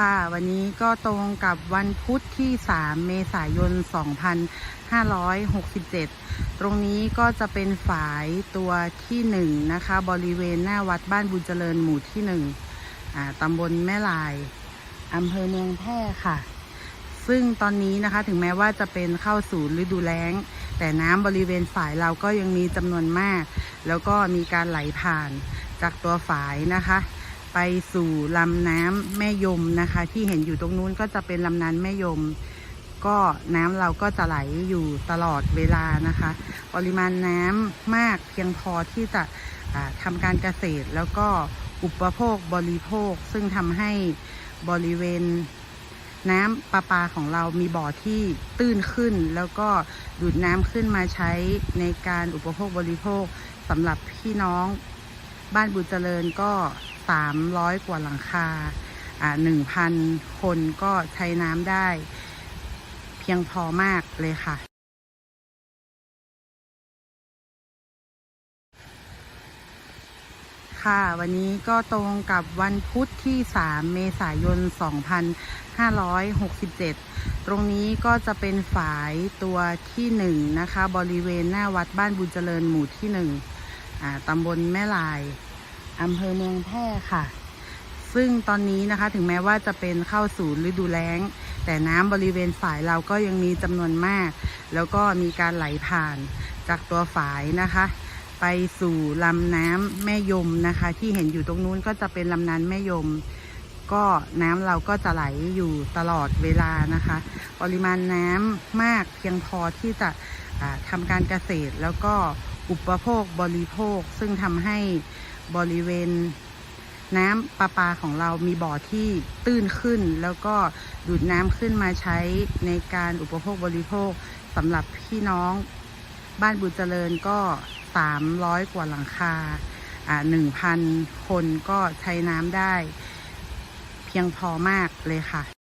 ค่ะ วันนี้ก็ตรงกับวันพุธที่ 3 เมษายน 2567 ตรงนี้ก็จะเป็นฝายตัวที่ 1 นะคะ บริเวณหน้าวัดบ้านบุญเจริญหมู่ที่1อ่าตำบลแม่ลายอำเภอเมืองแพร่ค่ะ ซึ่งตอนนี้นะคะถึงแม้ว่าจะเป็นเข้าสู่ฤดูแล้ง แต่น้ำบริเวณฝายเราก็ยังมีจำนวนมาก แล้วก็มีการไหลผ่านจากตัวฝายนะคะ ไปสู่ลำน้ำแม่ยมนะคะ ที่เห็นอยู่ตรงนู้นก็จะเป็นลำน้ำแม่ยม ก็น้ำเราก็จะไหลอยู่ตลอดเวลานะคะ ปริมาณน้ำมากเพียงพอที่จะอ่าทำการเกษตรแล้วก็อุปโภคบริโภค ซึ่งทำให้บริเวณน้ำประปาของเรามีบ่อที่ตื้นขึ้น แล้วก็ดูดน้ำขึ้นมาใช้ในการอุปโภคบริโภคสำหรับพี่น้องบ้านบุญเจริญก็ 300 กว่าหลังคาอ่า1,000 คนก็ใช้น้ำได้เพียงพอมากเลยค่ะ ค่ะวันนี้ก็ตรงกับวันพุธที่ 3 เมษายน 2567 ตรงนี้ก็จะเป็นฝายตัวที่ 1 นะคะ บริเวณหน้าวัดบ้านบุญเจริญหมู่ที่1อ่าตำบลแม่ลาย อำเภอเมืองแพร่ค่ะ ซึ่งตอนนี้นะคะถึงแม้ว่าจะเป็นเข้าสู่ฤดูแล้ง แต่น้ำบริเวณฝายเราก็ยังมีจำนวนมาก แล้วก็มีการไหลผ่านจากตัวฝายนะคะ ไปสู่ลำน้ำแม่ยมนะคะ ที่เห็นอยู่ตรงนู้นก็จะเป็นลำน้ำแม่ยม ก็น้ำเราก็จะไหลอยู่ตลอดเวลานะคะ ปริมาณน้ำมากเพียงพอที่จะทำการเกษตรแล้วก็อุปโภคบริโภคซึ่งทำให้ บริเวณน้ำประปาของเรามีบ่อที่ตื้นขึ้น แล้วก็ดูดน้ำขึ้นมาใช้ในการอุปโภคบริโภคสำหรับพี่น้องบ้านบุญเจริญก็ 300 กว่าหลังคาอ่า1,000 คนก็ใช้น้ำได้ เพียงพอมากเลยค่ะ